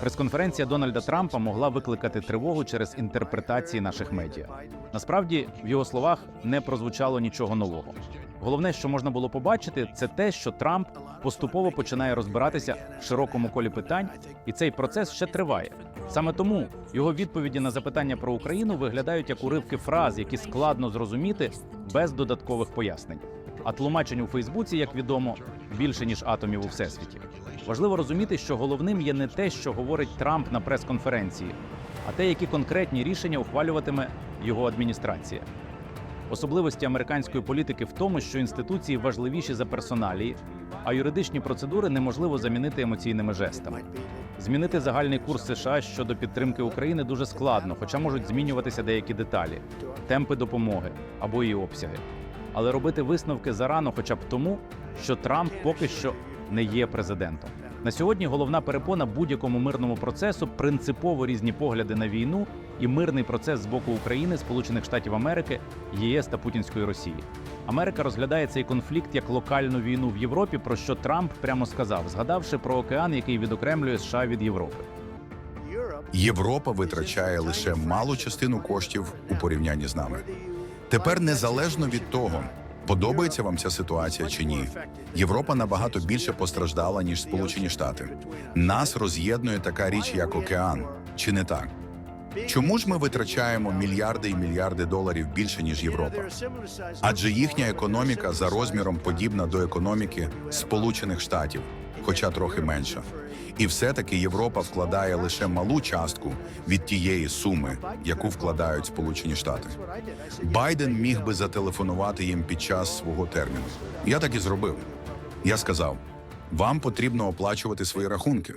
Прес-конференція Дональда Трампа могла викликати тривогу через інтерпретації наших медіа. Насправді, в його словах не прозвучало нічого нового. Головне, що можна було побачити, це те, що Трамп поступово починає розбиратися в широкому колі питань, і цей процес ще триває. Саме тому його відповіді на запитання про Україну виглядають як уривки фраз, які складно зрозуміти без додаткових пояснень. А тлумачень у Фейсбуці, як відомо, більше ніж атомів у всесвіті. Важливо розуміти, що головним є не те, що говорить Трамп на прес-конференції, а те, які конкретні рішення ухвалюватиме його адміністрація. Особливості американської політики в тому, що інституції важливіші за персоналії, а юридичні процедури неможливо замінити емоційними жестами. Змінити загальний курс США щодо підтримки України дуже складно, хоча можуть змінюватися деякі деталі, темпи допомоги або її обсяги. Але робити висновки зарано, хоча б тому, що Трамп поки що не є президентом. На сьогодні головна перепона будь-якому мирному процесу принципово різні погляди на війну і мирний процес з боку України, Сполучених Штатів Америки, ЄС та Путінської Росії. Америка розглядає цей конфлікт як локальну війну в Європі, про що Трамп прямо сказав, згадавши про океан, який відокремлює США від Європи. Європа витрачає лише малу частину коштів у порівнянні з нами. Тепер незалежно від того, подобається вам ця ситуація чи ні, Європа набагато більше постраждала ніж Сполучені Штати. Нас роз'єднує така річ, як океан, чи не так? Чому ж ми витрачаємо мільярди і мільярди доларів більше ніж Європа? Адже їхня економіка за розміром подібна до економіки Сполучених Штатів, хоча трохи менша. І все-таки Європа вкладає лише малу частку від тієї суми, яку вкладають Сполучені Штати. Байден міг би зателефонувати їм під час свого терміну. Я так і зробив. Я сказав: вам потрібно оплачувати свої рахунки.